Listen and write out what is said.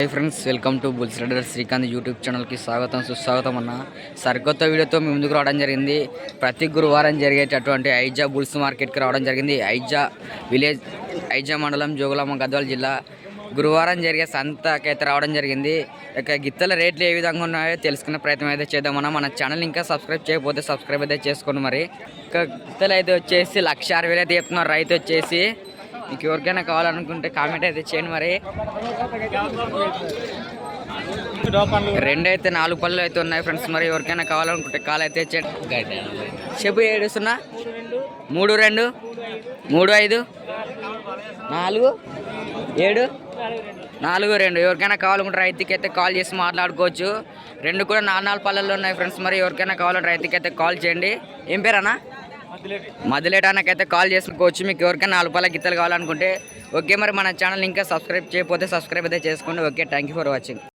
Hi friends welcome to bulls rider Srikanth YouTube ఛానల్కి స్వాగతం సుస్వాగతం అన్న. సరికొత్త వీడియోతో మీ ముందుకు రావడం జరిగింది. ప్రతి గురువారం జరిగేటటువంటి ఐజా బుల్స్ మార్కెట్కి రావడం జరిగింది. ఐజా విలేజ్ ఐజా మండలం జోగులామ గద్వాల జిల్లా. గురువారం జరిగే సంతకైతే రావడం జరిగింది. ఇక గిత్తల రేట్లు ఏ విధంగా ఉన్నాయో తెలుసుకునే ప్రయత్నం అయితే చేద్దామన్నా. మన ఛానల్ ఇంకా సబ్స్క్రైబ్ చేయకపోతే సబ్స్క్రైబ్ అయితే చేసుకోండి మరి. ఇక గిత్తలు అయితే వచ్చేసి లక్ష అరవై వేలు అయితే చెప్తున్నారు. రైతు వచ్చేసి మీకు ఎవరికైనా కావాలనుకుంటే కామెంట్ అయితే చేయండి మరి. రెండు అయితే నాలుగు పళ్ళు అయితే ఉన్నాయి ఫ్రెండ్స్. మరి ఎవరికైనా కావాలనుకుంటే కాల్ అయితే చేయండి. చెప్పు ఏడు సున్నా? మూడు రెండు? మూడు ఐదు? నాలుగు? ఏడు? నాలుగు రెండు. ఎవరికైనా కావాలనుకుంటే రైతుకి అయితే కాల్ చేసి మాట్లాడుకోవచ్చు. రెండు కూడా నాలుగు నాలుగు పళ్ళల్లో ఉన్నాయి ఫ్రెండ్స్. మరి ఎవరికైనా కావాలంటే రైతుకి అయితే కాల్ చేయండి. ఏం పేరన్నా మదిలేటానికైతే కాల్ చేసుకోవచ్చు మీకు ఎవరికైనా నాలుగు పళ్ళ గిత్తలు కావాలనుకుంటే ఓకే మరి మన ఛానల్ ఇంకా సబ్స్క్రైబ్ చేయకపోతే సబ్స్క్రైబ్ అయితే చేసుకోండి. Okay thank you for watching.